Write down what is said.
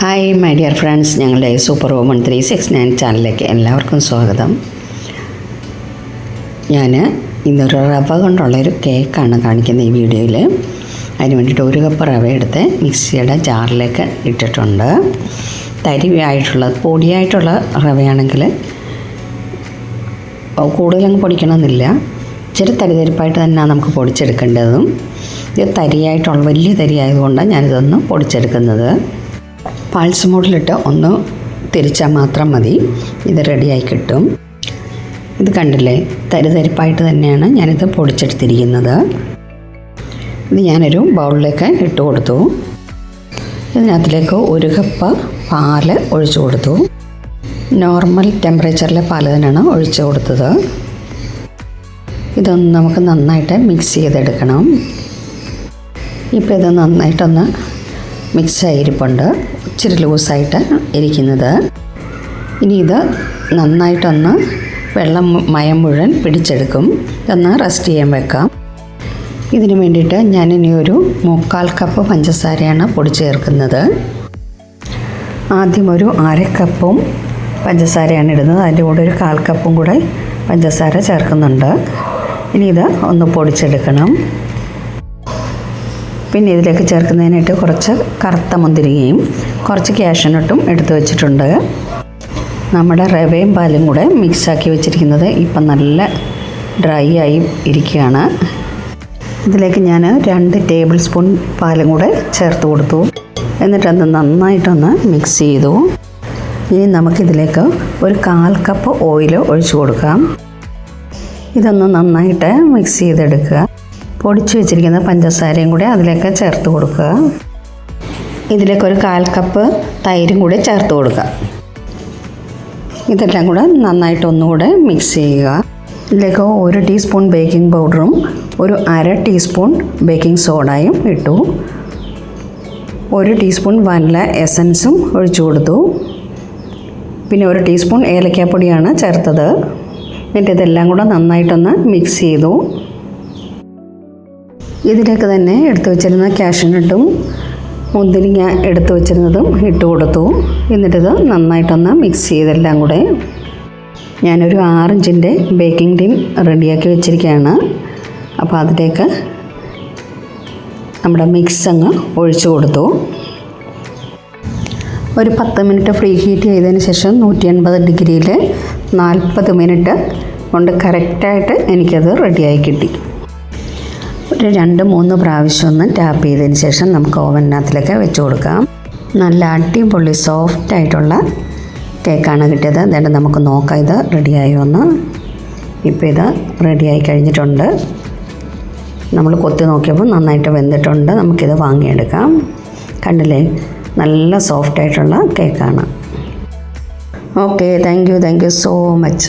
Hi my dear friends ഞങ്ങളുടെ super woman three six nine ചാനലിലേക്ക് എല്ലാവർക്കും സ്വാഗതം. ഞാൻ ഇന്നൊരു റവ കൊണ്ടുള്ളൊരു കേക്കാണ് കാണിക്കുന്നത് ഈ വീഡിയോയിൽ അതിന് വേണ്ടിയിട്ട് ഒരു കപ്പ് റവ എടുത്ത് മിക്സിയുടെ ജാറിലേക്ക് ഇട്ടിട്ടുണ്ട്. തരിവായിട്ടുള്ള പൊടിയായിട്ടുള്ള റവയാണെങ്കിൽ കൂടുതലങ്ങ് പൊടിക്കണമെന്നില്ല. ഇച്ചിരി തരിതരിപ്പായിട്ട് തന്നെ നമുക്ക് പൊടിച്ചെടുക്കേണ്ടതും. ഇത് തരിയായിട്ടുള്ള വലിയ തരി ആയതുകൊണ്ടാണ് ഞാനിതൊന്ന് പൊടിച്ചെടുക്കുന്നത്. പാൾസ് മോഡിലിട്ട് ഒന്ന് തിരിച്ചാൽ മാത്രം മതി. ഇത് റെഡിയായി കിട്ടും. ഇത് കണ്ടില്ലേ? തരിതരിപ്പായിട്ട് തന്നെയാണ് ഞാനിത് പൊടിച്ചെടുത്തിരിക്കുന്നത്. ഇത് ഞാനൊരു ബൗളിലേക്ക് ഇട്ട് കൊടുത്തു. ഇതിനകത്തിലേക്ക് ഒരു കപ്പ് പാൽ ഒഴിച്ചു കൊടുത്തു. നോർമൽ ടെമ്പറേച്ചറിലെ പാൽ തന്നെയാണ് ഒഴിച്ചു കൊടുത്തത്. ഇതൊന്ന് നമുക്ക് നന്നായിട്ട് മിക്സ് ചെയ്തെടുക്കണം. ഇപ്പോൾ ഇത് നന്നായിട്ടൊന്ന് മിക്സ് ഇരിപ്പുണ്ട് ഇച്ചിരി ലൂസായിട്ട് ഇരിക്കുന്നത്. ഇനി ഇത് നന്നായിട്ടൊന്ന് വെള്ളം മയം മുഴുവൻ പിടിച്ചെടുക്കും. ഇതൊന്ന് റെസ്റ്റ് ചെയ്യാൻ വെക്കാം. ഇതിന് വേണ്ടിയിട്ട് ഇനി ഒരു മുക്കാൽ കപ്പ് പഞ്ചസാരയാണ് പൊടി ചേർക്കുന്നത്. ആദ്യം ഒരു അരക്കപ്പും കപ്പും പഞ്ചസാരയാണ് ഇടുന്നത്. അതിന്റെ കൂടെ ഒരു കാൽ കപ്പും കൂടെ പഞ്ചസാര ചേർക്കുന്നുണ്ട്. ഇനി ഇത് ഒന്ന് പൊടിച്ചെടുക്കണം. പിന്നെ ഇതിലേക്ക് ചേർക്കുന്നതിനായിട്ട് കുറച്ച് കറുത്ത മുന്തിരിങ്ങയും കുറച്ച് ക്യാഷനട്ടും എടുത്തു വച്ചിട്ടുണ്ട്. നമ്മുടെ റവയും പാലും കൂടെ മിക്സാക്കി വെച്ചിരിക്കുന്നത് ഇപ്പം നല്ല ഡ്രൈ ആയി ഇരിക്കുകയാണ്. ഇതിലേക്ക് ഞാൻ രണ്ട് ടേബിൾ സ്പൂൺ പാലും കൂടെ ചേർത്ത് കൊടുത്തു. എന്നിട്ടത് നന്നായിട്ടൊന്ന് മിക്സ് ചെയ്തു. ഇനി നമുക്കിതിലേക്ക് ഒരു കാൽ കപ്പ് ഓയിൽ ഒഴിച്ചു കൊടുക്കാം. ഇതൊന്ന് നന്നായിട്ട് മിക്സ് ചെയ്തെടുക്കുക. പൊടിച്ചു വെച്ചിരിക്കുന്ന പഞ്ചസാരയും കൂടി അതിലേക്ക് ചേർത്ത് കൊടുക്കുക. ഇതിലേക്ക് ഒരു കാൽ കപ്പ് തൈരും കൂടി ചേർത്ത് കൊടുക്കുക. ഇതെല്ലാം കൂടെ നന്നായിട്ട് ഒന്നുകൂടെ മിക്സ് ചെയ്യുക. ഇതിലേക്ക് ഒരു ടീസ്പൂൺ ബേക്കിംഗ് പൗഡറും ഒരു അര ടീസ്പൂൺ ബേക്കിംഗ് സോഡയും ഇട്ടു. ഒരു ടീസ്പൂൺ വനില എസൻസും ഒഴിച്ചു കൊടുത്തു. പിന്നെ ഒരു ടീസ്പൂൺ ഏലക്കാപ്പൊടിയാണ് ചേർത്തത്. എന്നിട്ട് ഇതെല്ലാം കൂടെ നന്നായിട്ടൊന്ന് മിക്സ് ചെയ്തു. ഇതിലേക്ക് തന്നെ എടുത്തു വെച്ചിരുന്ന കാഷ്യനട്ടും മുന്തിരിങ്ങ എടുത്തു വെച്ചിരുന്നതും ഇട്ട് കൊടുത്തു. എന്നിട്ടിത് നന്നായിട്ടൊന്ന് മിക്സ് ചെയ്തെല്ലാം കൂടെ ഞാനൊരു ആറിഞ്ചിന്റെ ബേക്കിംഗ് ടീം റെഡിയാക്കി വെച്ചിരിക്കുകയാണ്. അപ്പോൾ അതിലേക്ക് നമ്മുടെ മിക്സ് അങ്ങ് ഒഴിച്ചു കൊടുത്തു. ഒരു പത്ത് മിനിറ്റ് ഫ്രീ ഹീറ്റ് ചെയ്തതിന് ശേഷം നൂറ്റി എൺപത് ഡിഗ്രിയിൽ നാൽപ്പത് മിനിറ്റ് കൊണ്ട് കറക്റ്റായിട്ട് എനിക്കത് റെഡിയായി കിട്ടി. ഒരു രണ്ട് മൂന്ന് പ്രാവശ്യം ഒന്ന് ടാപ്പ് ചെയ്തതിന് ശേഷം നമുക്ക് ഓവനകത്തിലേക്ക് വെച്ച് കൊടുക്കാം. നല്ല അടിപൊളി സോഫ്റ്റ് ആയിട്ടുള്ള കേക്കാണ് കിട്ടിയത്. എന്നിട്ട് നമുക്ക് നോക്കാം. ഇത് റെഡിയായോ എന്ന്. ഇപ്പോൾ ഇത് റെഡിയായി കഴിഞ്ഞിട്ടുണ്ട്. നമ്മൾ കൊത്തി നോക്കിയപ്പോൾ നന്നായിട്ട് വെന്തിട്ടുണ്ട്. നമുക്കിത് വാങ്ങിയെടുക്കാം. കണ്ടില്ലേ? നല്ല സോഫ്റ്റ് ആയിട്ടുള്ള കേക്കാണ് okay thank you thank you so much